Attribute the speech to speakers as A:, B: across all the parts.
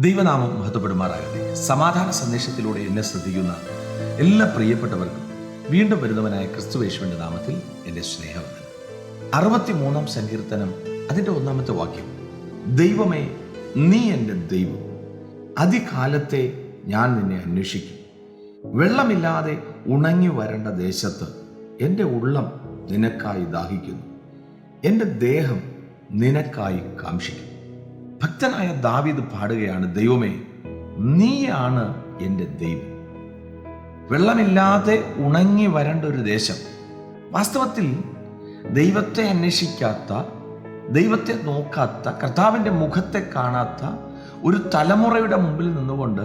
A: ദൈവനാമം മഹത്വപ്പെടുമാറാകട്ടെ. സമാധാന സന്ദേശത്തിലൂടെ എന്നെ ശ്രദ്ധിക്കുന്ന എല്ലാ പ്രിയപ്പെട്ടവർക്കും വീണ്ടും വരുന്നവനായ ക്രിസ്തുവേശുവിന്റെ നാമത്തിൽ എന്റെ സ്നേഹവന്ദനം. അറുപത്തിമൂന്നാം സങ്കീർത്തനം അതിന്റെ ഒന്നാമത്തെ വാക്യം. ദൈവമേ നീ എന്റെ ദൈവം. അതികാലത്തെ ഞാൻ നിന്നെ അന്വേഷിക്കും. വെള്ളമില്ലാതെ ഉണങ്ങി വരേണ്ട ദേശത്ത് എന്റെ ഉള്ളം നിനക്കായി ദാഹിക്കുന്നു. എന്റെ ദേഹം നിനക്കായി കാംക്ഷിക്കും. ഭക്തനായ ദാവീദ് പാടുകയാണ് ദൈവമേ നീയാണ് എന്റെ ദൈവം. വെള്ളമില്ലാതെ ഉണങ്ങി വരേണ്ട ഒരു ദേശം. വാസ്തവത്തിൽ ദൈവത്തെ അന്വേഷിക്കാത്ത ദൈവത്തെ നോക്കാത്ത കർത്താവിന്റെ മുഖത്തെ കാണാത്ത ഒരു തലമുറയുടെ മുമ്പിൽ നിന്നുകൊണ്ട്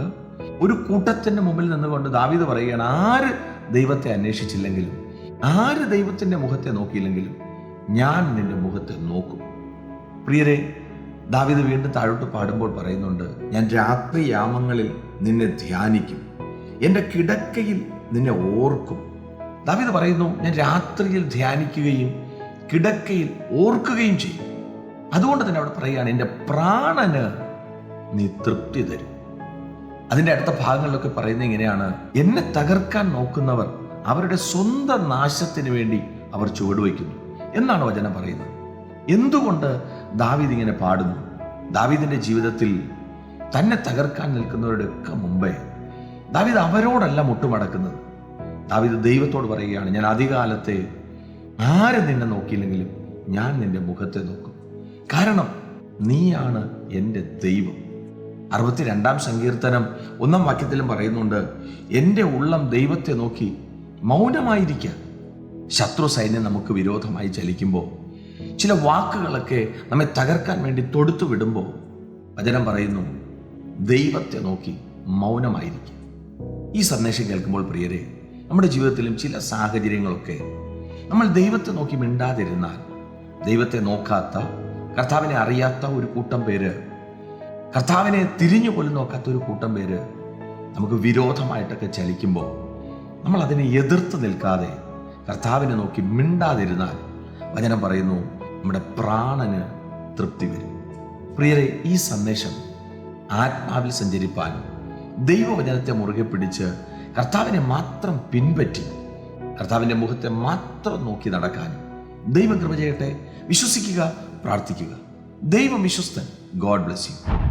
A: ഒരു കൂട്ടത്തിന്റെ മുമ്പിൽ നിന്നുകൊണ്ട് ദാവീദ് പറയുകയാണ് ആര് ദൈവത്തെ അന്വേഷിച്ചില്ലെങ്കിലും ആര് ദൈവത്തിന്റെ മുഖത്തെ നോക്കിയില്ലെങ്കിലും ഞാൻ നിന്റെ മുഖത്തെ നോക്കും. പ്രിയരെ ദാവിദ് വീണ്ടും താഴോട്ട് പാടുമ്പോൾ പറയുന്നുണ്ട് ഞാൻ രാത്രി യാമങ്ങളിൽ നിന്നെ ധ്യാനിക്കും. എന്റെ കിടക്കയിൽ നിന്നെ ഓർക്കും. ദാവിദ് പറയുന്നു ഞാൻ രാത്രിയിൽ ധ്യാനിക്കുകയും കിടക്കയിൽ ഓർക്കുകയും ചെയ്യും. അതുകൊണ്ട് തന്നെ അവിടെ പറയുകയാണ് എന്റെ പ്രാണന് നീ തൃപ്തി തരും. അതിന്റെ അടുത്ത ഭാഗങ്ങളിലൊക്കെ പറയുന്നത് ഇങ്ങനെയാണ് എന്നെ തകർക്കാൻ നോക്കുന്നവർ അവരുടെ സ്വന്തം നാശത്തിന് വേണ്ടി അവർ ചുവടുവയ്ക്കുന്നു. എന്നാണ് വചനം പറയുന്നത്. എന്തുകൊണ്ട് ദാവീദ് ഇങ്ങനെ പാടുന്നു. ദാവീദിന്റെ ജീവിതത്തിൽ തന്നെ തകർക്കാൻ നിൽക്കുന്നവരുടെ ഒക്കെ മുമ്പേ ദാവീദ് അവരോടല്ല മുട്ടുമടക്കുന്നത്. ദാവീദ് ദൈവത്തോട് പറയുകയാണ് ഞാൻ അധികാലത്തെ ആര് നിന്നെ നോക്കിയില്ലെങ്കിലും ഞാൻ നിന്റെ മുഖത്തെ നോക്കും. കാരണം നീയാണ് എന്റെ ദൈവം. അറുപത്തിരണ്ടാം സങ്കീർത്തനം ഒന്നാം വാക്യത്തിലും പറയുന്നുണ്ട് എന്റെ ഉള്ളം ദൈവത്തെ നോക്കി മൗനമായിരിക്കുക ശത്രു സൈന്യം നമുക്ക് വിരോധമായി ചലിക്കുമ്പോൾ ചില വാക്കുകളൊക്കെ നമ്മെ തകർക്കാൻ വേണ്ടി തൊടുത്തു വിടുമ്പോൾ വചനം പറയുന്നു ദൈവത്തെ നോക്കി മൗനമായിരിക്കും. ഈ സന്ദേശം കേൾക്കുമ്പോൾ പ്രിയരെ നമ്മുടെ ജീവിതത്തിലും ചില സാഹചര്യങ്ങളൊക്കെ നമ്മൾ ദൈവത്തെ നോക്കി മിണ്ടാതിരുന്നാൽ ദൈവത്തെ നോക്കാത്ത കർത്താവിനെ അറിയാത്ത ഒരു കൂട്ടം പേര് കർത്താവിനെ തിരിഞ്ഞു പോലും നോക്കാത്ത ഒരു കൂട്ടം പേര് നമുക്ക് വിരോധമായിട്ടൊക്കെ ചലിക്കുമ്പോൾ നമ്മൾ അതിനെ എതിർത്ത് നിൽക്കാതെ കർത്താവിനെ നോക്കി മിണ്ടാതിരുന്നാൽ വചനം പറയുന്നു നമ്മുടെ പ്രാണന് തൃപ്തി വരും. പ്രിയരെ ഈ സന്ദേശം ആത്മാവിൽ സഞ്ചരിപ്പാൻ ദൈവവചനത്തെ മുറുകെ പിടിച്ച് കർത്താവിനെ മാത്രം പിൻപറ്റി കർത്താവിന്റെ മുഖത്തെ മാത്രം നോക്കി നടക്കാനും ദൈവം കൃപ ചെയ്യട്ടെ. വിശ്വസിക്കുക പ്രാർത്ഥിക്കുക. ദൈവം വിശ്വസ്തൻ. God bless you.